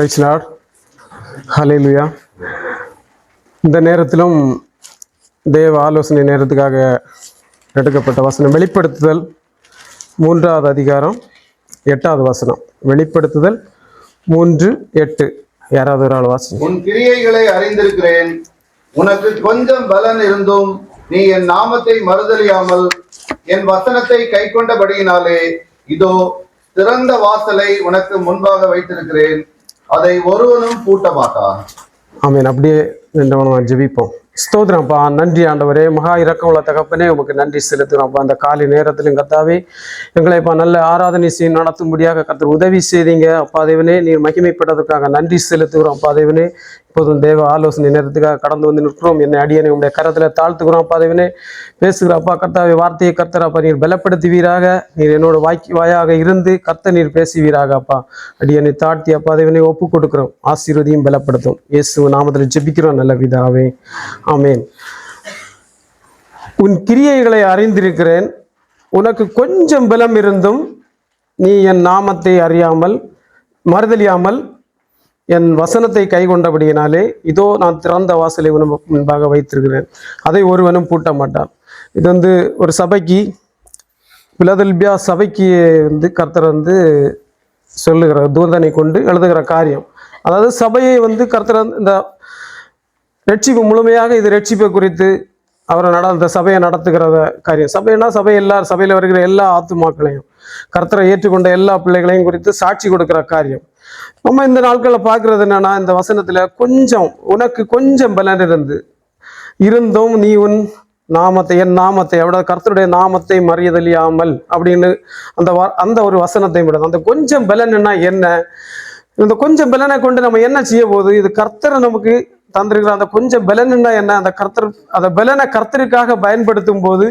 Price Lord ஹalleluya இந்த நேரத்திலும் தேவ ஆலோசனை நேரத்துக்காக எடுக்கப்பட்ட வசனம் வெளிப்படுத்துதல் மூன்றாவது அதிகாரம் எட்டாவது வசனம். வெளிப்படுத்துதல் மூன்று எட்டு. யாராவது ஒரு ஆள் வாசனம் உன் கிரியைகளை அறிந்திருக்கிறேன். உனக்கு கொஞ்சம் பலன் இருந்தும் நீ என் நாமத்தை மறுதலியாமல் என் வசனத்தை கைக்கொண்டபடியினாலே இதோ திறந்த வாசலை உனக்கு முன்பாக வைத்திருக்கிறேன். அதை ஒருவனும் பூட்ட மாட்டான் ஆமீன். அப்படியே நின்றவனும் ஜெபிப்போம். ஸ்தோத்திரம்ப்பா நன்றி ஆண்டவரே. மகா இறக்கம் உள்ள தகப்பனே உமக்கு நன்றி செலுத்துகிறோம்ப்பா அந்த காலை நேரத்திலும் கத்தாவே எங்களைப்பா நல்ல ஆராதனை செய்ய நடத்தும்படியாக கத்தர் உதவி செய்தீங்க அப்பா. தேவனே நீர் மகிமைப்பட்டதுக்காக நன்றி செலுத்துகிறோம் அப்பா. தேவனே இப்போதும் தேவ ஆலோசனை நேரத்துக்காக கடந்து வந்து நிற்கிறோம். என்னை அடியனை உடைய கரத்தில் தாழ்த்துக்கிறோம் அப்பா தேவனே பேசுகிற அப்பா கர்த்தாவை வார்த்தையை கர்த்தர் அப்பா நீர் பலப்படுத்துவீராக. நீர் என்னோட வாய்க்கு வாயாக இருந்து கர்த்த நீர் பேசுவீராக அப்பா. அடியனை தாழ்த்தி அப்பா தேவனை ஒப்பு கொடுக்கிறோம் ஆசீர்வதியும் பலப்படுத்தும். இயேசு நாமத்தில் ஜெபிக்கிறோம் நல்ல விதாவே ஆமேன். உன் கிரியைகளை அறிந்திருக்கிறேன். உனக்கு கொஞ்சம் பலம் இருந்தும் நீ என் நாமத்தை அறியாமல் மறுதலியாமல் என் வசனத்தை கைக்கொண்டபடியினாலே இதோ நான் திறந்த வாசலை உனக்கு முன்பாக வைத்திருக்கிறேன். அதை ஒருவனும் பூட்ட மாட்டான். இது வந்து ஒரு சபைக்கு பிலதல்பியா சபைக்கு வந்து கர்த்தர் வந்து சொல்லுகிற தூதனை கொண்டு எழுதுகிற காரியம். அதாவது சபையை வந்து கர்த்தர் இந்த ரட்சிப்பு முழுமையாக இது ரட்சிப்பை குறித்து அவரை நட அந்த சபையை நடத்துகிறத காரியம். சபைனா சபை எல்லா சபையில் வருகிற எல்லா ஆத்துமாக்களையும் கர்த்தரை ஏற்றுக்கொண்ட எல்லா பிள்ளைகளையும் குறித்து சாட்சி கொடுக்கிற காரியம். நம்ம இந்த நாட்களில் பார்க்கறது என்னன்னா இந்த வசனத்தில் கொஞ்சம் உனக்கு கொஞ்சம் பலன் இருந்து இருந்தும் நீ உன் நாமத்தை என் நாமத்தை அவட கர்த்தருடைய நாமத்தை மறியதலியாமல் அப்படின்னு அந்த வ- அந்த ஒரு வசனத்தை விட அந்த கொஞ்சம் பலன்னா என்ன? இந்த கொஞ்சம் பலனை கொண்டு நம்ம என்ன செய்ய போகுது? இது கர்த்தரை நமக்கு தந்திருக்கிற அந்த கொஞ்சம் பலன்னா என்ன? அந்த கர்த்தர் அந்த பலனை கர்த்தருக்காக பயன்படுத்தும் போது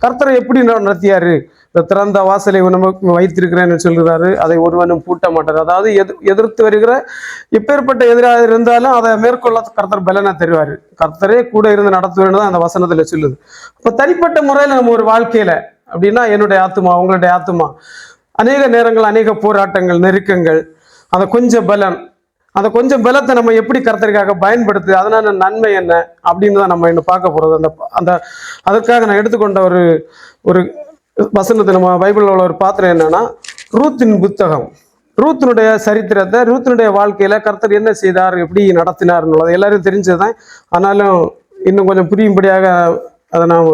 கர்த்தரை எப்படி நடத்தியாரு? இந்த திறந்த வாசலை நமக்கு வைத்திருக்கிறேன்னு சொல்கிறாரு அதை ஒருவனும் பூட்ட மாட்டார். அதாவது எதிர் எதிர்த்து வருகிற இப்பேற்பட்ட எதிராக இருந்தாலும் அதை மேற்கொள்ள கர்த்தர் பலனை தருவார். கர்த்தரே கூட இருந்து நடத்துவேன்னு தான் அந்த வசனத்தில் சொல்லுது. இப்போ தனிப்பட்ட முறையில் நம்ம ஒரு வாழ்க்கையில அப்படின்னா என்னுடைய ஆத்துமா உங்களுடைய ஆத்துமா. அநேக நேரங்கள் அநேக போராட்டங்கள் நெருக்கங்கள் அந்த கொஞ்சம் பலன். அந்த கொஞ்சம் பலத்தை நம்ம எப்படி கருத்தருக்காக பயன்படுத்து அதனால நன்மை என்ன அப்படின்னு தான் நம்ம இன்னும் பார்க்க போகிறது அந்த அந்த அதற்காக நான் எடுத்துக்கொண்ட ஒரு ஒரு வசனத்தை நம்ம பைபிளில் உள்ள ஒரு பாத்திரம் என்னன்னா ரூத்தின் புத்தகம். ரூத்தினுடைய சரித்திரத்தை ரூத்தினுடைய வாழ்க்கையில கர்த்தர் என்ன செய்தார் எப்படி நடத்தினார்னுள்ளது எல்லாரும் தெரிஞ்சதுதான். ஆனாலும் இன்னும் கொஞ்சம் புரியும்படியாக அதை நான்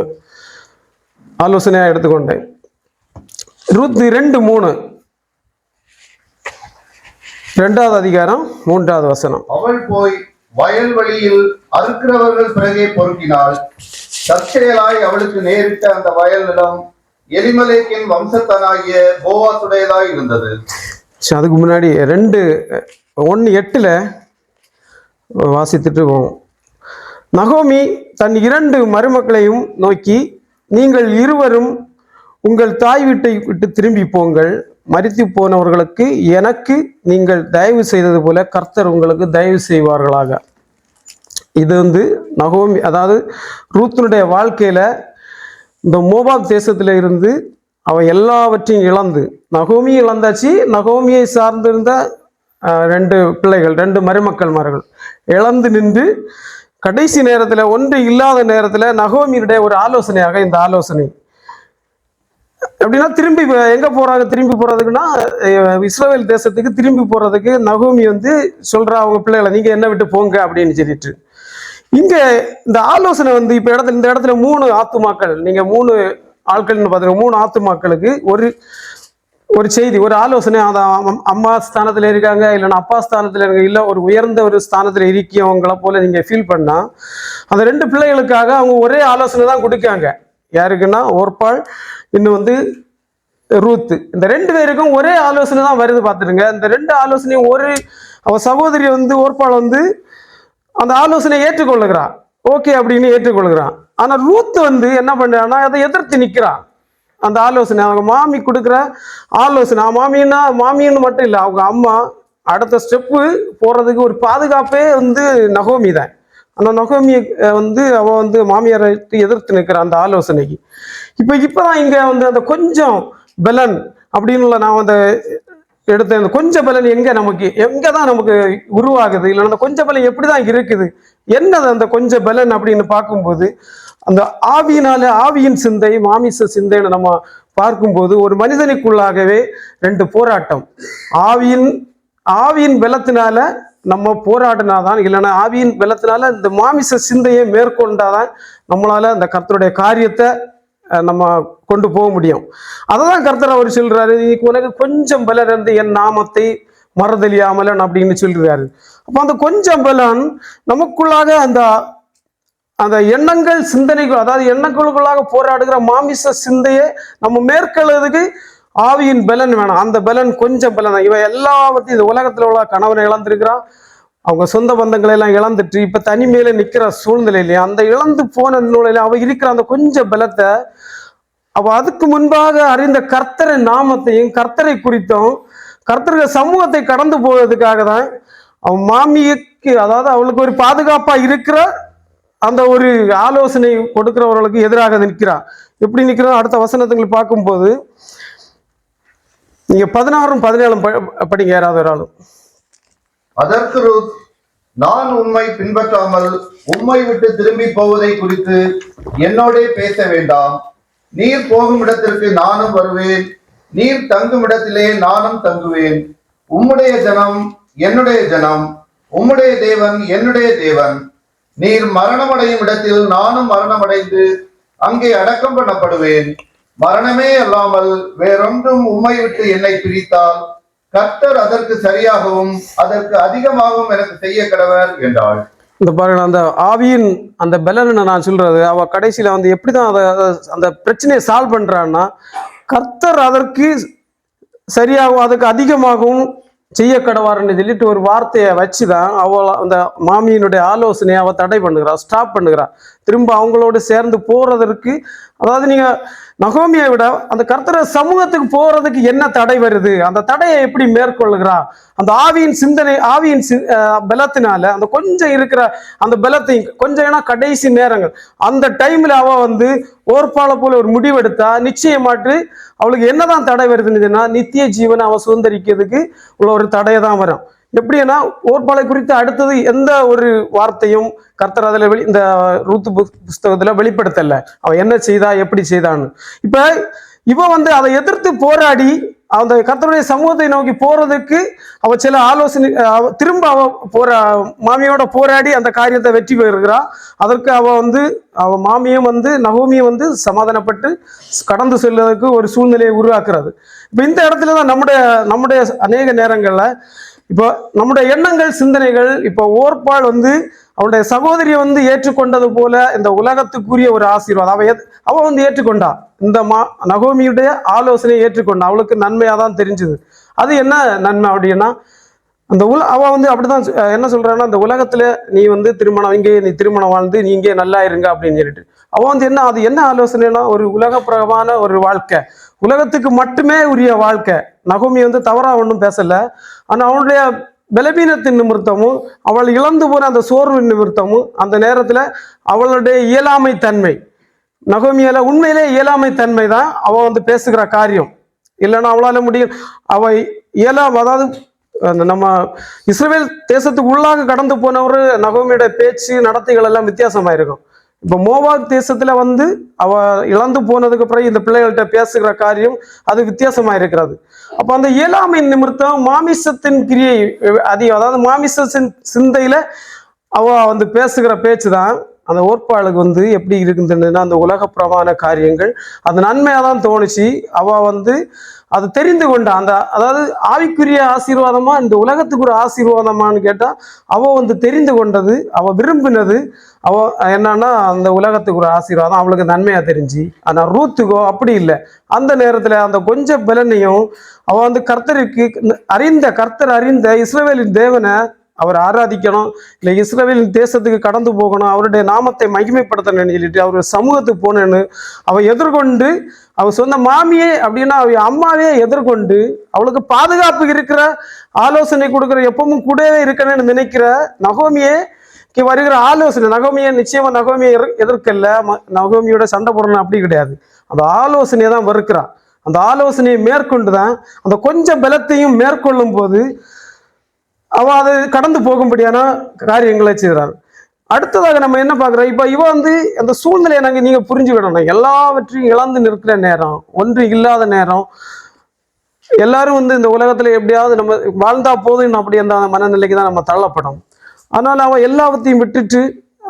ஆலோசனையாக எடுத்துக்கொண்டேன். ரூத் ரெண்டு மூணு. ரெண்டாவது அதிகாரம் மூன்றாவது வசனம். அவள் போய் வயல்வெளியில் அறுக்கிறவர்கள் பிறகே பொறுக்கினால் தற்செயலாய் அவளுக்கு நேரிட்ட அந்த வயல் நிலம் எலிமலேக்கின் வம்சத்தனாகிய போவாசுடையதாக இருந்தது. சரி, அதுக்கு முன்னாடி ரெண்டு ஒன்று எட்டில் வாசித்துட்டு போவோம். நகோமி தன் இரண்டு மருமக்களையும் நோக்கி நீங்கள் இருவரும் உங்கள் தாய் வீட்டை விட்டு திரும்பி போங்கள். மறித்து போனவர்களுக்கு எனக்கு நீங்கள் தயவு செய்தது போல கர்த்தர் உங்களுக்கு தயவு செய்வார்களாக. இது வந்து நகோமி அதாவது ரூத்தினுடைய வாழ்க்கையில் இந்த மோபாப் தேசத்தில் இருந்து அவன் எல்லாவற்றையும் இழந்து நகோமி இழந்தாச்சு நகோமியை சார்ந்திருந்த ரெண்டு பிள்ளைகள் ரெண்டு மருமக்கள்மார்கள் இழந்து நின்று கடைசி நேரத்தில் ஒன்று இல்லாத நேரத்தில் நகோமியினுடைய ஒரு ஆலோசனையாக இந்த ஆலோசனை. எப்படின்னா திரும்பி எங்கே போகிறாங்க திரும்பி போகிறதுக்குன்னா அஹ், தேசத்துக்கு திரும்பி போகிறதுக்கு நகோமி வந்து சொல்கிறா அவங்க பிள்ளைகளை நீங்கள் என்ன விட்டு போங்க? அப்படின்னு சொல்லிட்டு. இங்க இந்த ஆலோசனை வந்து இப்ப இடத்துல இந்த இடத்துல மூணு ஆத்துமாக்கள். நீங்க மூணு ஆட்கள்னு பாத்தீங்க மூணு ஆத்துமாக்களுக்கு ஒரு ஒரு செய்தி ஒரு ஆலோசனை. அதை அம்மா ஸ்தானத்துல இருக்காங்க இல்லைன்னா அப்பா ஸ்தானத்துல இருக்காங்க இல்ல ஒரு உயர்ந்த ஒரு ஸ்தானத்துல இருக்கவங்கள போல நீங்க ஃபீல் பண்ணா அந்த ரெண்டு பிள்ளைகளுக்காக அவங்க ஒரே ஆலோசனை தான் கொடுக்காங்க. யாருக்குன்னா ஓர்பாள் இன்னும் வந்து ரூத்து. இந்த ரெண்டு பேருக்கும் ஒரே ஆலோசனை தான் வருது பார்த்துருங்க இந்த ரெண்டு ஆலோசனையும் ஒரு அவ சகோதரி வந்து ஓர்பாள் வந்து அந்த ஆலோசனையை ஏற்றுக்கொள்ளுகிறான். ஓகே அப்படின்னு ஏற்றுக்கொள்கிறான். ஆனால் ரூத் வந்து என்ன பண்ணுறான்னா அதை எதிர்த்து நிற்கிறான் அந்த ஆலோசனை அவங்க மாமி கொடுக்குற ஆலோசனை. அவன் மாமின்னா மாமின்னு மட்டும் இல்லை அவங்க அம்மா அடுத்த ஸ்டெப்பு போகிறதுக்கு ஒரு பாதுகாப்பே வந்து நகோமி தான். அந்த நகோமியை வந்து அவன் வந்து மாமியாரை எதிர்த்து நிற்கிறான் அந்த ஆலோசனைக்கு. இப்போ இப்போ தான் இங்கே வந்து அந்த கொஞ்சம் பலன் அப்படின்னு நான் அந்த எடுத்த அந்த கொஞ்ச பலன் எங்க நமக்கு எங்க தான் நமக்கு உருவாகுது? இல்லை அந்த கொஞ்ச பலன் எப்படி தான் இருக்குது? என்னது அந்த கொஞ்ச பலன் அப்படின்னு பார்க்கும்போது அந்த ஆவியினால ஆவியின் சிந்தை மாமிச சிந்தைன்னு நம்ம பார்க்கும்போது ஒரு மனிதனுக்குள்ளாகவே ரெண்டு போராட்டம். ஆவியின் ஆவியின் பலத்தினால நம்ம போராடினாதான் இல்லைன்னா ஆவியின் பலத்தினால இந்த மாமிச சிந்தையை மேற்கொண்டாதான் நம்மளால அந்த கர்த்தருடைய காரியத்தை நம்ம கொண்டு போக முடியும். அதை தான் கர்த்தர் அவர் சொல்றாரு இன்னைக்கு உனக்கு கொஞ்சம் பலர் இருந்து என் நாமத்தை மறதலியாமலன் அப்படின்னு சொல்றாரு. அப்போ அந்த கொஞ்சம் பலன் நமக்குள்ளாக அந்த அந்த எண்ணங்கள் சிந்தனைகள் அதாவது எண்ணங்களுக்குள்ளாக போராடுகிற மாமிச சிந்தையை நம்ம மேற்கொள்றதுக்கு ஆவியின் பலன் வேணும். அந்த பலன் கொஞ்சம் பலன் தான். இவன் எல்லாவற்றையும் இந்த உலகத்துல உள்ள கணவனை இழந்திருக்கிறான். அவங்க சொந்த பந்தங்களை எல்லாம் இழந்துட்டு இப்ப தனிமையில நிக்கிற சூழ்நிலையிலையும் அந்த இழந்து போன நிலையில அவ இருக்கிற அந்த கொஞ்சம் பலத்தை அவ அதுக்கு முன்பாக அறிந்த கர்த்தரை நாமத்தையும் கர்த்தரை குறித்தும் கர்த்தர்கள் சமூகத்தை கடந்து போவதற்காக தான் அவன் மாமியக்கு அதாவது அவளுக்கு ஒரு பாதுகாப்பா இருக்கிற அந்த ஒரு ஆலோசனை கொடுக்கிறவர்களுக்கு எதிராக நிற்கிறான் எப்படி நிற்கிறான் அடுத்த வசனத்துங்களை பார்க்கும்போது நீங்க பதினாறும் பதினேழும் ப- படிங்க யாராவது ஒரு ஆளும் அதற்கு ரூத் நான் உண்மை பின்பற்றாமல் உண்மை விட்டு திரும்பி போவதை குறித்து என்னோடே பேச வேண்டாம். நீர் போகும் இடத்திற்கு நானும் வருவேன். நீர் தங்கும் இடத்திலே நானும் தங்குவேன். உம்முடைய ஜனம் என்னுடைய ஜனம். உம்முடைய தேவன் என்னுடைய தேவன். நீர் மரணமடையும் இடத்தில் நானும் மரணமடைந்து அங்கே அடக்கம் பண்ணப்படுவேன். மரணமே அல்லாமல் வேறொன்றும் உம்மை விட்டு என்னை பிரித்தால் கர்த்தர் அதற்கு சரியாகவும் அதற்கு அதிகமாகவும் எனக்கு செய்ய கடவர் என்றாள். இந்த பாருங்க அந்த ஆவியின் அந்த பலனை நான் சொல்றது? அவ கடைசியில வந்து எப்படிதான் அதை அந்த பிரச்சனையை சால்வ் பண்றான்னா கர்த்தர் அதற்கு சரியாகவும் அதுக்கு அதிகமாகவும் செய்ய கடவார்னு சொல்லிட்டு ஒரு வார்த்தையை வச்சுதான் அவள் அந்த மாமியினுடைய ஆலோசனையை அவ தடை பண்ணுகிறா ஸ்டாப் பண்ணுகிறா. திரும்ப அவங்களோடு சேர்ந்து போறதற்கு அதாவது நீங்க நகோமியை விட அந்த கர்த்தர சமூகத்துக்கு போறதுக்கு என்ன தடை வருது? அந்த தடையை எப்படி மேற்கொள்ளுகிறா அந்த ஆவியின் சிந்தனை ஆவியின் சி- பலத்தினால அந்த கொஞ்சம் இருக்கிற அந்த பலத்தை கொஞ்சம் ஏன்னா கடைசி நேரங்கள் அந்த டைம்ல அவ வந்து ஓர்பால போல ஒரு முடிவெடுத்தா நிச்சயமாட்டு அவளுக்கு என்னதான் தடை வருதுன்னு நித்திய ஜீவனை அவ சுதந்திரிக்கிறதுக்கு உள்ள ஒரு தடையை தான் வரும். எப்படின்னா ஓர்பாலை குறித்து அடுத்தது எந்த ஒரு வார்த்தையும் கர்த்தர் அதில் வெளி இந்த ரூத்து புஸ்தகத்தில் வெளிப்படுத்தலை. வெளிப்படுத்தல அவ என்ன செய்தா எப்படி செய்தான்னு. இப்போ இவன் வந்து அதை எதிர்த்து போராடி அந்த கர்த்தருடைய சமூகத்தை நோக்கி போறதுக்கு அவ சில ஆலோசனை திரும்ப அவ போரா மாமியோட போராடி அந்த காரியத்தை வெற்றி பெறுகிறா. அதற்கு அவ வந்து அவ மாமியும் வந்து நகோமியும் வந்து சமாதானப்பட்டு கடந்து செல்வதற்கு ஒரு சூழ்நிலையை உருவாக்குறது. இப்போ இந்த இடத்துல தான் நம்முடைய நம்முடைய அநேக நேரங்களில் இப்போ நம்முடைய எண்ணங்கள் சிந்தனைகள் இப்போ ஓர்பால் வந்து அவனுடைய சகோதரியை வந்து ஏற்றுக்கொண்டது போல இந்த உலகத்துக்குரிய ஒரு ஆசீர்வாதம். அவ அவ வந்து ஏற்றுக்கொண்டா. இந்த மா நகோமியுடைய ஆலோசனையை ஏற்றுக்கொண்டா. அவளுக்கு நன்மையாக தான் தெரிஞ்சுது. அது என்ன நன்மை அப்படின்னா அந்த உல அவ வந்து அப்படிதான் என்ன சொல்றான்னா அந்த உலகத்துல நீ வந்து திருமணம் இங்கே நீ திருமணம் வாழ்ந்து நீ இங்கே நல்லா இருங்க அப்படின்னு சொல்லிட்டு. அவ வந்து என்ன அது என்ன ஆலோசனைனா ஒரு உலகப்பிரகமான ஒரு வாழ்க்கை. உலகத்துக்கு மட்டுமே உரிய வாழ்க்கை. நகோமி வந்து தவறாக ஒன்றும் பேசலை. ஆனால் அவனுடைய பலவீனத்தின் நிமித்தமும் அவள் இழந்து போன அந்த சோர்வின் நிமித்தமும் அந்த நேரத்தில் அவளுடைய இயலாமை தன்மை. நகோமியால உண்மையிலே இயலாமை தன்மை தான் அவள் வந்து பேசுகிற காரியம். இல்லைன்னா அவளால முடியும் அவ இயலாம் அதாவது அந்த நம்ம இஸ்ரேல் தேசத்துக்கு உள்ளாக கடந்து போனவர் நகோமியோட பேச்சு நடத்தைகள் எல்லாம் வித்தியாசமாயிருக்கும். இப்போ மோவாக் தேசத்தில் வந்து அவ இழந்து போனதுக்கு அப்புறம் இந்த பிள்ளைகள்கிட்ட பேசுகிற காரியம் அது வித்தியாசமாக இருக்கிறது. அப்போ அந்த ஏழாமை நிமித்தம் மாமிசத்தின் கிரியை அதிகம் அதாவது மாமிசத்தின் சிந்தையில் அவ வந்து பேசுகிற பேச்சு தான் அந்த ஓர்ப்பாளுக்கு வந்து எப்படி இருக்குதுன்னா அந்த உலகப்பிரமான காரியங்கள். அது நன்மையாக தான் தோணுச்சு. அவள் வந்து அது தெரிந்து கொண்டா அந்த அதாவது ஆவிக்குரிய ஆசீர்வாதமா இந்த உலகத்துக்கு ஒரு ஆசீர்வாதமானு கேட்டால் அவள் வந்து தெரிந்து கொண்டது அவள் விரும்பினது அவ என்னன்னா அந்த உலகத்துக்கு ஒரு ஆசீர்வாதம். அவளுக்கு நன்மையாக தெரிஞ்சு. ஆனால் ரூத்துக்கோ அப்படி இல்லை. அந்த நேரத்தில் அந்த கொஞ்ச பலனையும் அவள் வந்து கர்த்தருக்கு அறிந்த கர்த்தர் அறிந்த இஸ்ரவேலின் தேவனை அவர் ஆராதிக்கணும். இல்லை இஸ்ரேலின் தேசத்துக்கு கடந்து போகணும். அவருடைய நாமத்தை மகிமைப்படுத்தணும்னு சொல்லிட்டு அவர் சமூகத்துக்கு போனேன்னு அவள் எதிர்கொண்டு அவள் சொந்த மாமியே அப்படின்னா அவ அம்மாவே எதிர்கொண்டு அவளுக்கு பாதுகாப்பு இருக்கிற ஆலோசனை கொடுக்குற எப்பவும் கூடவே இருக்கணும்னு நினைக்கிற நகோமியே வருகிற ஆலோசனை நகோமியை நிச்சயமா நகோமியை எதிர்- எதிர்க்கல. ம- நகோமியோட சண்டை போடணும் அப்படி கிடையாது. அந்த ஆலோசனையை தான் வெறுக்கிறா. அந்த ஆலோசனையை மேற்கொண்டு தான் அந்த கொஞ்சம் பலத்தையும் மேற்கொள்ளும் போது அவன் அதை கடந்து போகும்படியான காரியங்களை செய்கிறார் அடுத்ததாக நம்ம என்ன பார்க்குறோம்? இப்போ இவன் வந்து அந்த சூழ்நிலையை நாங்கள் நீங்கள் புரிஞ்சுக்கிடணும் எல்லாவற்றையும் இழந்து நிற்கிற நேரம் ஒன்று இல்லாத நேரம் எல்லாரும் வந்து இந்த உலகத்தில் எப்படியாவது நம்ம வாழ்ந்தா போதும் அப்படி அந்த மனநிலைக்கு தான் நம்ம தள்ளப்படும். அதனால் அவன் எல்லாவற்றையும் விட்டுட்டு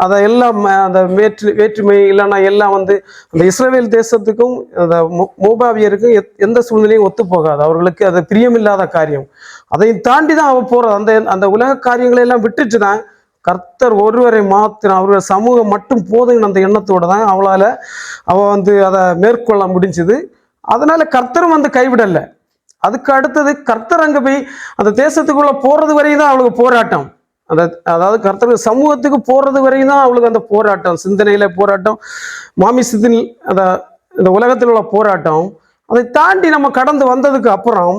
அதை எல்லாம் அந்த வேற்று வேற்றுமை இல்லைன்னா எல்லாம் வந்து அந்த இஸ்ரேல் தேசத்துக்கும் அந்த மோ- மோபாவியருக்கும் எத்- எந்த சூழ்நிலையும் ஒத்து போகாது. அவர்களுக்கு அது பிரியமில்லாத காரியம். அதையும் தாண்டி தான் அவள் போகிறது அந்த அந்த உலக காரியங்களை எல்லாம் விட்டுட்டு தான் கர்த்தர் ஒருவரை மாத்திரம் அவருடைய சமூகம் மட்டும் போதும் அந்த எண்ணத்தோடு தான் அவளால் அவள் வந்து அதை மேற்கொள்ள முடிஞ்சுது. அதனால் கர்த்தரும் வந்து கைவிடலை. அதுக்கு அடுத்தது கர்த்தர் அங்கே போய் அந்த தேசத்துக்குள்ளே போகிறது வரையும் தான் அவளுக்கு போராட்டம். அந்த அதாவது கர்த்தர் சமூகத்துக்கு போறது வரையும் தான் அவளுக்கு அந்த போராட்டம். சிந்தனையில போராட்டம். மாமிசத்தில் அந்த இந்த உலகத்தில் உள்ள போராட்டம். அதை தாண்டி நம்ம கடந்து வந்ததுக்கு அப்புறம்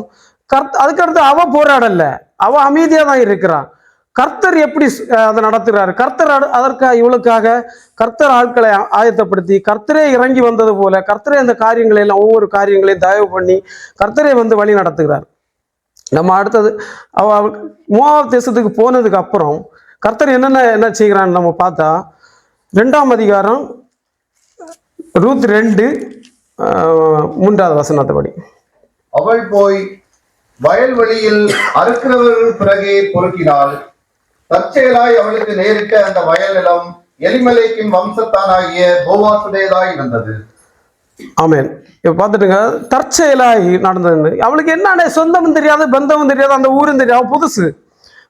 கர்த்த அதுக்கடுத்து அவ போராடல. அவ அமைதியா தான் இருக்கிறான் கர்த்தர் எப்படி அதை நடத்துகிறார்? கர்த்தர் அதற்காக இவளுக்காக கர்த்தர் ஆட்களை ஆயத்தப்படுத்தி கர்த்தரே இறங்கி வந்தது போல கர்த்தரே அந்த காரியங்களை எல்லாம் ஒவ்வொரு காரியங்களையும் தயவு பண்ணி கர்த்தரே வந்து வழி நடத்துகிறார். நம்ம அடுத்தது அவ அவ மூவாவது தேசத்துக்கு போனதுக்கு அப்புறம் கர்த்தர் என்னென்ன என்ன செய்கிறான்னு நம்ம பார்த்தா ரெண்டாம் அதிகாரம் ரூத் ரெண்டு மூன்றாவது வசனத்தபடி. அவள் போய் வயல்வெளியில் அறுக்கிறவர்கள் பிறகே பொறுக்கினாள். தற்செயலாய் அவளுக்கு நேரிட்ட அந்த வயல் நிலம் எலிமலைக்கின் வம்சத்தானாகிய போவாசுடையதாய் இருந்தது. ஆமேன். இப்போ பார்த்துட்டுங்க தற்செயலாய் நடந்தது அவளுக்கு என்ன சொந்தமும் தெரியாது பந்தமும் தெரியாது அந்த ஊரும் தெரியாது புதுசு.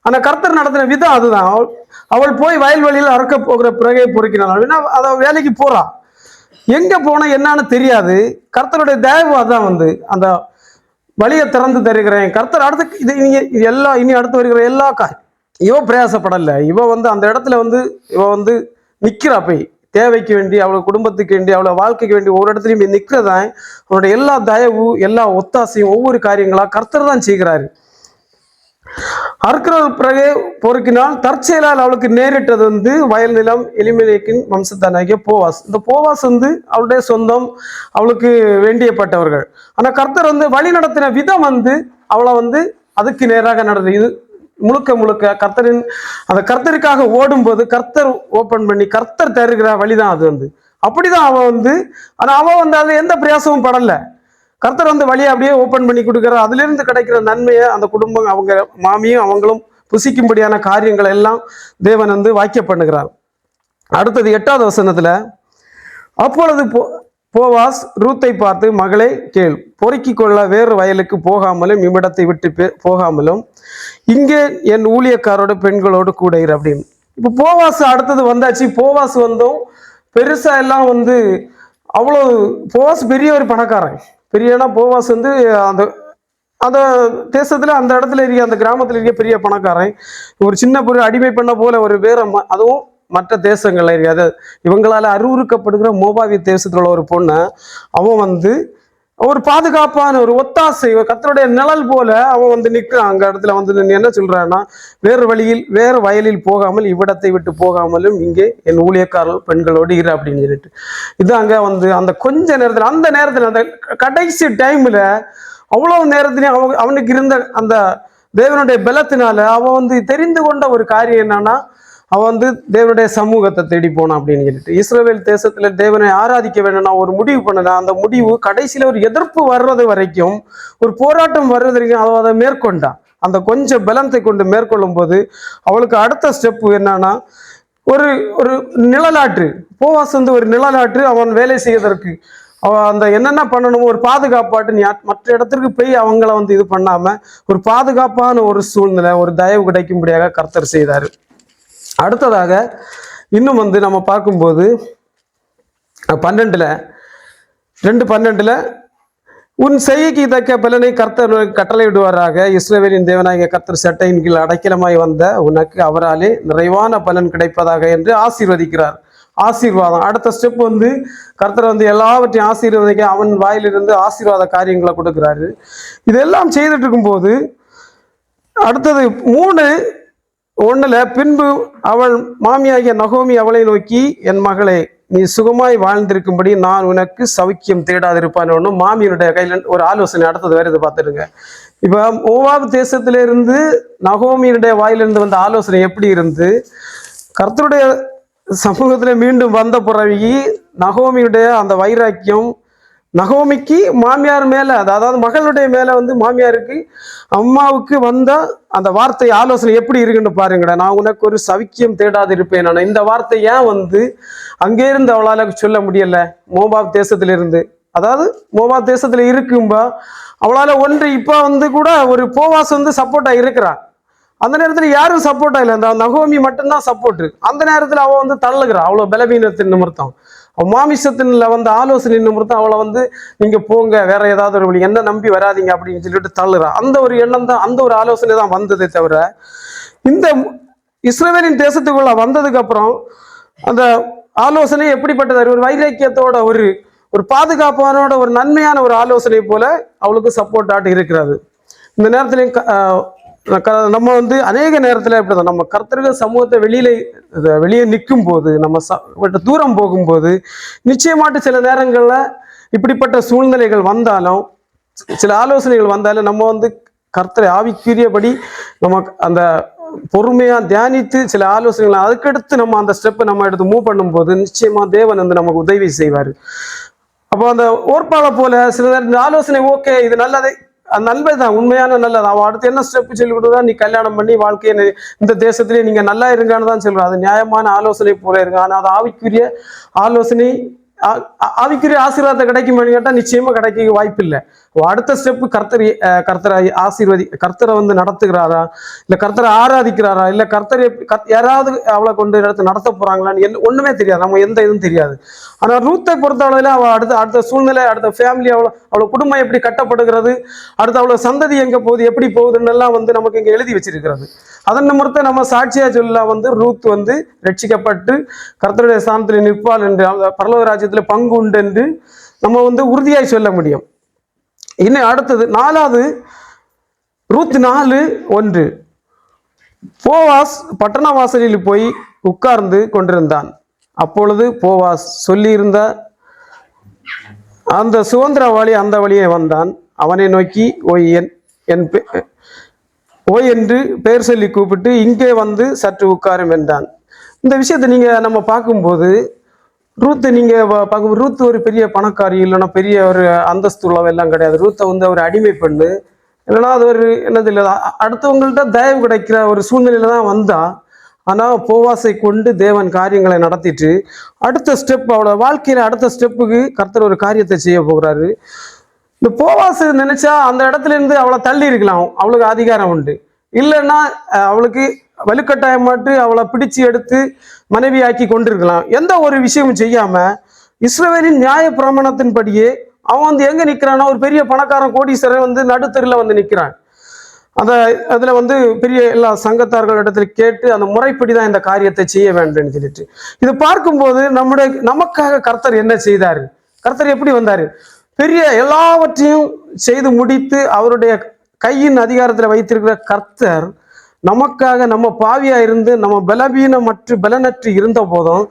அந்த கர்த்தர் நடத்தின விதம் அதுதான். அவள் அவள் போய் வயல்வெளியில் அறுக்க போகிற பிறகை பொறுக்கினாள். அப்படின்னா வேலைக்கு போறா. எங்க போனா என்னன்னு தெரியாது. கர்த்தருடைய தயவு அதான் வந்து. அந்த வழியை திறந்து தருகிறேன். கர்த்தர் அடுத்து இது இனி இது எல்லாம் இனி அடுத்து வருகிற எல்லா கா இவ பிரயாசப்படல. இவ வந்து அந்த இடத்துல வந்து இவ வந்து நிக்கிறா போய். தேவைக்கு வேண்டி அவளோட குடும்பத்துக்கு வேண்டி அவளோட வாழ்க்கைக்கு வேண்டி ஒவ்வொரு இடத்துலையும் போய் நிக்கிறதான் அவனுடைய எல்லா தயவு எல்லா ஒத்தாசையும் ஒவ்வொரு காரியங்களா கர்த்தர் தான் செய்கிறாரு. அறுக்கிற பிறகு பொறுக்கினால் தற்செயலால் அவளுக்கு நேரிட்டது வந்து வயல் நிலம் எலிமெலேக்கின் வம்சத்தானாகிய போவாஸ். இந்த போவாஸ் வந்து அவளுடைய சொந்தம் அவளுக்கு வேண்டியப்பட்டவர்கள். ஆனா கர்த்தர் வந்து வழி நடத்தின விதம் வந்து அவளை வந்து அதுக்கு நேராக நடந்தது இது முழுக்க முழுக்க கர்த்தரின் அந்த கர்த்தருக்காக ஓடும்போது கர்த்தர் ஓப்பன் பண்ணி கர்த்தர் தருகிற வழிதான் அது வந்து. அப்படிதான் அவன் வந்து ஆனால் அவன் வந்து அது எந்த பிரயாசமும் படலை. கர்த்தர் வந்து வழியை அப்படியே ஓப்பன் பண்ணி கொடுக்குற அதுலேருந்து கிடைக்கிற நன்மையை அந்த குடும்பம் அவங்க மாமியும் அவங்களும் புசிக்கும்படியான காரியங்கள் எல்லாம் தேவன் வந்து வாக்கிய பண்ணுகிறார். அடுத்தது எட்டாவது வசனத்தில் அப்பொழுது போ போவாஸ் ரூத்தை பார்த்து மகளே கேள். பொறுக்கிக் கொள்ள வேறு வயலுக்கு போகாமலும் இம்மிடத்தை விட்டு போகாமலும் இங்கே என் ஊழியக்காரோட பெண்களோடு கூட இரு அப்படின்னு. இப்போ போவாஸ் அடுத்தது வந்தாச்சு. போவாஸ் வந்தோம் பெருசா எல்லாம் வந்து அவ்வளோ போவாஸ் பெரிய ஒரு பணக்காரன். பெரியனா போவாஸ் வந்து அந்த அந்த தேசத்தில் அந்த இடத்துல இருக்க அந்த கிராமத்தில் இருக்க பெரிய பணக்காரன். ஒரு சின்ன பொருள் அடிமை பண்ண போல ஒரு வேற ம- அதுவும் மற்ற தேசங்கள் இருக்கு இவங்களால் அறிவுறுக்கப்படுகிற மோபாவி தேசத்தில் உள்ள ஒரு பொண்ணு அவன் வந்து ஒரு பாதுகாப்பான ஒரு ஒத்தாசை கத்தருடைய நிழல் போல அவன் வந்து நிற்கிறான் அங்கே இடத்துல வந்து என்ன சொல்றான்னா வேறு வழியில் வேறு வயலில் போகாமல் இவ்விடத்தை விட்டு போகாமலும் இங்கே என் ஊழியக்காரர்கள் பெண்களோடு இரு அப்படின்னு சொல்லிட்டு. இது அங்கே வந்து அந்த கொஞ்ச நேரத்தில் அந்த நேரத்தில் அந்த கடைசி டைம்ல அவ்வளவு நேரத்துலையும் அவன் அவனுக்கு இருந்த அந்த தேவனுடைய பலத்தினால அவன் வந்து தெரிந்து கொண்ட ஒரு காரியம் என்னன்னா அவன் வந்து தேவனுடைய சமூகத்தை தேடி போனான் அப்படின்னு சொல்லிட்டு. இஸ்ரேல் தேசத்துல தேவனை ஆராதிக்க வேணும்னா ஒரு முடிவு பண்ணலாம் அந்த முடிவு கடைசியில ஒரு எதிர்ப்பு வர்றது வரைக்கும் ஒரு போராட்டம் வர்றது வரைக்கும் அவள் அதை மேற்கொண்டான். அந்த கொஞ்சம் பலத்தை கொண்டு மேற்கொள்ளும் போது அவளுக்கு அடுத்த ஸ்டெப்பு என்னன்னா ஒரு ஒரு நிழலாற்று. போவாஸ் வந்து ஒரு நிழலாற்று அவன் வேலை செய்வதற்கு. அவன் அந்த என்னென்ன பண்ணணுமோ ஒரு பாதுகாப்பாட்டு நீ மற்ற இடத்திற்கு போய் அவங்கள வந்து இது பண்ணாம ஒரு பாதுகாப்பான ஒரு சூழ்நிலை ஒரு தயவு கிடைக்கும்படியாக கர்த்தர் செய்தார். அடுத்ததாக இன்னும் வந்து நம்ம பார்க்கும்போது பன்னெண்டில் ரெண்டு பன்னெண்டில் உன் செய்கைக்கு தக்க பலனை கர்த்தர் கட்டளையிடுவாராக. இஸ்ரேவேலின் தேவனாகிய கர்த்தர் சட்டையின் கீழ் அடைக்கலமாய் வந்த உனக்கு அவராலே நிறைவான பலன் கிடைப்பதாக என்று ஆசீர்வதிக்கிறார். ஆசீர்வாதம். அடுத்த ஸ்டெப் வந்து கர்த்தர் வந்து எல்லாவற்றையும் ஆசீர்வதிக்க அவன் வாயிலிருந்து ஆசீர்வாத காரியங்களை கொடுக்கிறாரு. இதெல்லாம் செய்துட்டு இருக்கும்போது அடுத்தது மூணு ஒண்ணுல பின்பு அவள் மாமியாகிய நகோமி அவளை நோக்கி என் மகளே நீ சுகமாய் வாழ்ந்திருக்கும்படி நான் உனக்கு சௌக்கியம் தேடாதிருப்பான்னு மாமியினுடைய கையில ஒரு ஆலோசனை அடுத்தது வேற இதை பார்த்துருங்க இப்போ மோவாப் தேசத்திலிருந்து நகோமியினுடைய வாயிலிருந்து வந்த ஆலோசனை எப்படி இருந்து? கர்த்தருடைய சமூகத்தில் மீண்டும் வந்த பிறவி நகோமியுடைய அந்த வைராக்கியம் நகோமிக்கு மாமியார் மேல அதாவது மகளுடைய மேல வந்து மாமியாருக்கு அம்மாவுக்கு வந்த அந்த வார்த்தை ஆலோசனை எப்படி இருக்குன்னு பாருங்கடா. நான் உனக்கு ஒரு சவிக்கியம் தேடாது இருப்பேன் நான். இந்த வார்த்தை ஏன் வந்து அங்கே இருந்து அவளால சொல்ல முடியல? மோபாப் தேசத்திலிருந்து. அதாவது மோபாப் தேசத்துல இருக்கும்பா அவளால ஒன்று இப்ப வந்து கூட ஒரு போவாஸ் வந்து சப்போர்ட்டா இருக்கிறா. அந்த நேரத்துல யாரும் சப்போர்ட்டா இல்லை. அந்த நகோமி மட்டும்தான் சப்போர்ட் அந்த நேரத்துல அவள் வந்து தள்ளுகிறா. அவ்வளவு பலவீனத்தின் நிமித்தம் மாமிசத்தின்ல வந்து ஆலோசனை நிமித்தம் அவளை வந்து நீங்க போங்க வேற ஏதாவது ஒரு வழி என்ன நம்பி வராதீங்க அப்படின்னு சொல்லிட்டு தள்ளுறா. அந்த ஒரு எண்ணம் தான் அந்த ஒரு ஆலோசனை தான் வந்ததே தவிர இந்த இஸ்ரவேலின் தேசத்துக்குள்ள வந்ததுக்கு அப்புறம் அந்த ஆலோசனை எப்படிப்பட்டது? ஒரு வைராக்கியத்தோட ஒரு ஒரு பாதுகாப்பானோட ஒரு நன்மையான ஒரு ஆலோசனை போல அவளுக்கு சப்போர்ட் ஆட்டு இருக்கிறது. இந்த நேரத்துலையும் க- நம்ம வந்து அநேக நேரத்தில் இப்படிதான். நம்ம கர்த்தர்கள் சமூகத்தை வெளியில வெளியே நிற்கும் போது நம்ம ச தூரம் போகும்போது நிச்சயமாட்டு சில நேரங்களில் இப்படிப்பட்ட சூழ்நிலைகள் வந்தாலும் சில ஆலோசனைகள் வந்தாலும் நம்ம வந்து கர்த்தரை ஆவிக்குரியபடி நம்ம அந்த பொறுமையாக தியானித்து சில ஆலோசனைகளை அதுக்கடுத்து நம்ம அந்த ஸ்டெப்பை நம்ம எடுத்து மூவ் பண்ணும்போது நிச்சயமாக தேவன் வந்து நமக்கு உதவி செய்வார். அப்போ அந்த ஓர்ப்பாவை போல சில நேரம் இந்த ஆலோசனை ஓகே இது நல்லதே அது நல்லதுதான் உண்மையான நல்லது. அவன் அடுத்து என்ன ஸ்டெப் சொல்லி கொடுத்தா நீ கல்யாணம் பண்ணி வாழ்க்கையை இந்த தேசத்திலே நீங்க நல்லா இருங்கன்னு தான் சொல்றோம் அது நியாயமான ஆலோசனை போல இருக்கு. ஆனா அது ஆவிக்குரிய ஆலோசனை ஆவிக்குரிய ஆசீர்வாதத்தை கிடைக்குமான்னு கேட்டா நிச்சயமா கிடைக்க வாய்ப்பு இல்லை அடுத்த ஸ்டெப் கர்த்தர் கர்த்தரை ஆசீர்வதி கர்த்தரை வந்து நடத்துகிறாரா? இல்ல கர்த்தரை ஆராதிக்கிறாரா? இல்ல கர்த்தரை கத்- யாராவது அவளை கொண்டு எடுத்து நடத்த போறாங்களான்னு என்ன- ஒண்ணுமே தெரியாது. நம்ம எந்த இதுவும் தெரியாது. ஆனா ரூத்தை பொறுத்தளவில் அவ அடுத்த அடுத்த சூழ்நிலை அடுத்த ஃபேமிலி அவளை அவளோட குடும்பம் எப்படி கட்டப்படுகிறது? அடுத்து அவளோட சந்ததி எங்க போகுது? எப்படி போகுதுன்னு எல்லாம் வந்து நமக்கு இங்க எழுதி வச்சிருக்கிறது. அதன் நிமித்தம் நம்ம சாட்சியா சொல்லலாம் வந்து ரூத் வந்து ரட்சிக்கப்பட்டு கர்த்தருடைய ஸ்தானத்தில் நிற்பாள் என்று. அந்த ராஜ்யத்தில் பங்கு உண்டு என்று நம்ம வந்து உறுதியாய் சொல்ல முடியும். இன்னும் அடுத்தது நாலாவது ரூத் நாலு ஒன்று. போவாஸ் பட்டண வாசலில் போய் உட்கார்ந்து கொண்டிருந்தான். அப்பொழுது போவாஸ் சொல்லியிருந்த அந்த சுதந்திரவாளி அந்த வழியே வந்தான். அவனை நோக்கி ஓய் என் என் பெ- ஓய் என்று பெயர் சொல்லி கூப்பிட்டு இங்கே வந்து சற்று உட்காரும் என்றான். இந்த விஷயத்தை நீங்க நம்ம பார்க்கும்போது ரூத்தை நீங்க பா- பார்க்கும் ரூத் ஒரு பெரிய பணக்காரி இல்லைன்னா பெரிய ஒரு அந்தஸ்து உள்ளவ எல்லாம் கிடையாது. ரூத்தை வந்து ஒரு அடிமை பெண்ணு. இல்லைன்னா அது ஒரு என்னது இல்லை அடுத்தவங்கள்ட்ட தயவு கிடைக்கிற ஒரு சூழ்நிலையில தான் வந்தா ஆனால் போவாசை கொண்டு தேவன் காரியங்களை நடத்திட்டு அடுத்த ஸ்டெப் அவளோட வாழ்க்கையில அடுத்த ஸ்டெப்புக்கு கர்த்தர் ஒரு காரியத்தை செய்ய போகிறாரு. இந்த போவாசை நினைச்சா அந்த இடத்துல இருந்து அவளை தள்ளி இருக்கலாம். அவளுக்கு அதிகாரம் உண்டு. இல்லைன்னா அவளுக்கு வலுக்கட்டாயமாட்டு அவளை பிடிச்சு எடுத்து மனைவியாக்கி கொண்டிருக்கலாம். எந்த ஒரு விஷயமும் செய்யாம இஸ்ரேலின் நியாய பிரமாணத்தின்படியே அவன் வந்து எங்க நிற்கிறான்னா ஒரு பெரிய பணக்காரன் கோடீஸ்வரன் வந்து நடுத்தருல வந்து நிக்கிறான். அந்த அதில் வந்து பெரிய எல்லா சங்கத்தார்கள் இடத்துல கேட்டு அந்த முறைப்படி தான் இந்த காரியத்தை செய்ய வேண்டும்னு சொல்லிட்டு. இது பார்க்கும்போது நம்முடைய நமக்காக கர்த்தர் என்ன செய்தாரு? கர்த்தர் எப்படி வந்தார்? பெரிய எல்லாவற்றையும் செய்து முடித்து அவருடைய கையின் அதிகாரத்தில் வைத்திருக்கிற கர்த்தர் நமக்காக நம்ம பாவியா இருந்து நம்ம பலவீனம் மற்றும் பலனற்று இருந்த போதும்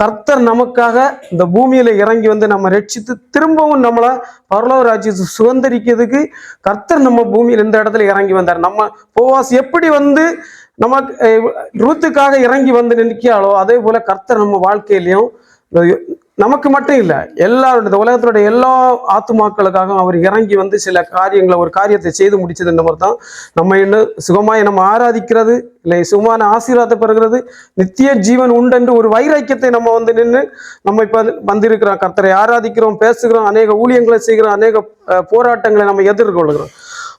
கர்த்தர் நமக்காக இந்த பூமியில இறங்கி வந்து நம்ம ரட்சித்து திரும்பவும் நம்மளை பரலோக ராஜ்யத்தை சுதந்திரிக்கிறதுக்கு கர்த்தர் நம்ம பூமியில் இந்த இடத்துல இறங்கி வந்தார். நம்ம போவாஸ் எப்படி வந்து நமக்கு அஹ், ரூத்துக்காக இறங்கி வந்து நிற்கிறாளோ அதே போல கர்த்தர் நம்ம வாழ்க்கையிலையும் நமக்கு மட்டும் இல்லை எல்லாருடைய இந்த உலகத்தினுடைய எல்லா ஆத்துமாக்களுக்காகவும் அவர் இறங்கி வந்து சில காரியங்களை ஒரு காரியத்தை செய்து முடிச்சது இந்த மாதிரி தான் நம்ம என்ன சுகமாய் நம்ம ஆராதிக்கிறது இல்லை சுகமான ஆசீர்வாதத்தை பெறுகிறது நித்திய ஜீவன் உண்டென்று ஒரு வைராக்கியத்தை நம்ம வந்து நின்று நம்ம இப்போ வந்திருக்கிறோம். கர்த்தரை ஆராதிக்கிறோம் பேசுகிறோம் அநேக ஊழியங்களை செய்கிறோம் அநேக போராட்டங்களை நம்ம எதிர்கொள்கிறோம்.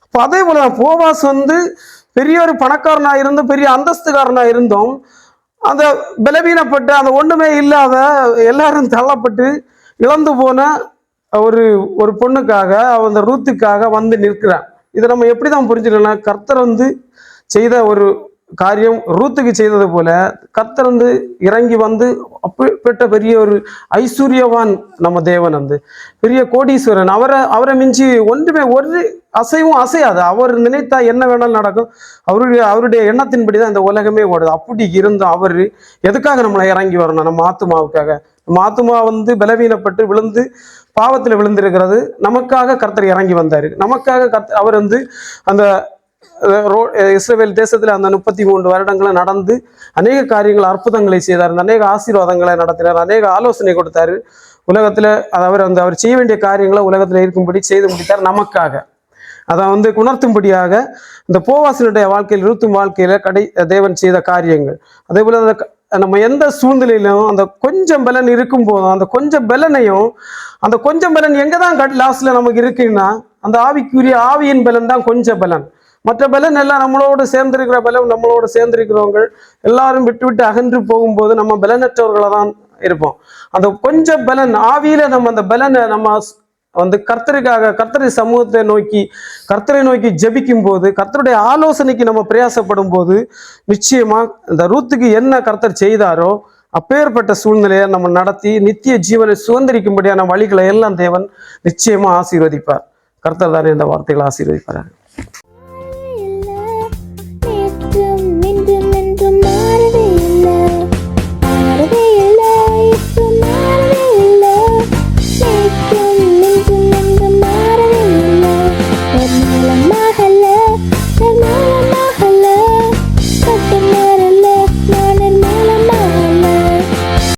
அப்போ அதே போல போவாஸ் வந்து பெரிய ஒரு பணக்காரனா இருந்தும் பெரிய அந்தஸ்துக்காரனா இருந்தோம் அந்த பலவீனப்பட்ட அந்த ஒன்றுமே இல்லாத எல்லாரும் தள்ளப்பட்டு இழந்து போன ஒரு ஒரு பொண்ணுக்காக அந்த ரூத்துக்காக வந்து நிற்கிறான். இதை நம்ம எப்படி தான் புரிஞ்சுக்கலாம் கர்த்தர் வந்து செய்த ஒரு காரியம் ரூத்துக்கு செய்தது போல கர்த்தர் வந்து இறங்கி வந்து அப்படிப்பட்ட பெரிய ஒரு ஐஸ்வர்யவான் நம்ம தேவன் வந்து. பெரிய கோடீஸ்வரன். அவரை அவரை மிஞ்சி ஒன்றுமே ஒரு அசைவும் அசையாது. அவர் நினைத்தா என்ன வேணாலும் நடக்கும். அவருடைய அவருடைய எண்ணத்தின்படி தான் இந்த உலகமே ஓடுது. அப்படி இருந்தும் அவர் எதுக்காக நம்மளை இறங்கி வரணும்? நம்ம ஆத்துமாவுக்காக. நம்ம ஆத்துமா வந்து பலவீனப்பட்டு விழுந்து பாவத்தில் விழுந்திருக்கிறது. நமக்காக கர்த்தர் இறங்கி வந்தார். நமக்காக கர்த்தர் அவர் வந்து அந்த ரோ இஸ்ரேல் தேசத்தில் அந்த முப்பத்தி மூன்று வருடங்களை நடந்து அநேக காரியங்கள் அற்புதங்களை செய்தார். அநேக ஆசீர்வாதங்களை நடத்தினார். அநேக ஆலோசனை கொடுத்தாரு. உலகத்தில் அவர் அந்த அவர் செய்ய வேண்டிய காரியங்களை உலகத்தில் இருக்கும்படி செய்து முடித்தார் நமக்காக. அதை வந்து உணர்த்தும்படியாக இந்த போவாசனுடைய வாழ்க்கையில் இருத்தும் வாழ்க்கையில் கடை தேவன் செய்த காரியங்கள். அதே போல் அந்த க- நம்ம எந்த சூழ்நிலையிலும் அந்த கொஞ்சம் பலன் இருக்கும் போதும் அந்த கொஞ்சம் பலனையும் அந்த கொஞ்சம் பலன் எங்கே தான் கட் லாஸ்ட்ல நமக்கு இருக்குன்னா அந்த ஆவிக்குரிய ஆவியின் பலன் தான் கொஞ்சம் பலன். மற்ற பலன் எல்லாம் நம்மளோட சேர்ந்திருக்கிற பலன் நம்மளோட சேர்ந்திருக்கிறவங்க எல்லாரும் விட்டு விட்டு அகன்று போகும்போது நம்ம பலனற்றவர்களை தான் இருப்போம். அந்த கொஞ்சம் பலன் ஆவியில நம்ம அந்த பலனை நம்ம வந்து கர்த்தருக்காக கர்த்தரை சமூகத்தை நோக்கி கர்த்தரை நோக்கி ஜபிக்கும் போது கர்த்தருடைய ஆலோசனைக்கு நம்ம பிரயாசப்படும் போது நிச்சயமா இந்த ரூத்துக்கு என்ன கர்த்தர் செய்தாரோ அப்பேற்பட்ட சூழ்நிலையை நம்ம நடத்தி நித்திய ஜீவனை சுதந்திரிக்கும்படியான வழிகளை எல்லாம் தேவன் நிச்சயமா ஆசீர்வதிப்பார். கர்த்தர் தானே இந்த வார்த்தைகளை ஆசீர்வதிப்பார்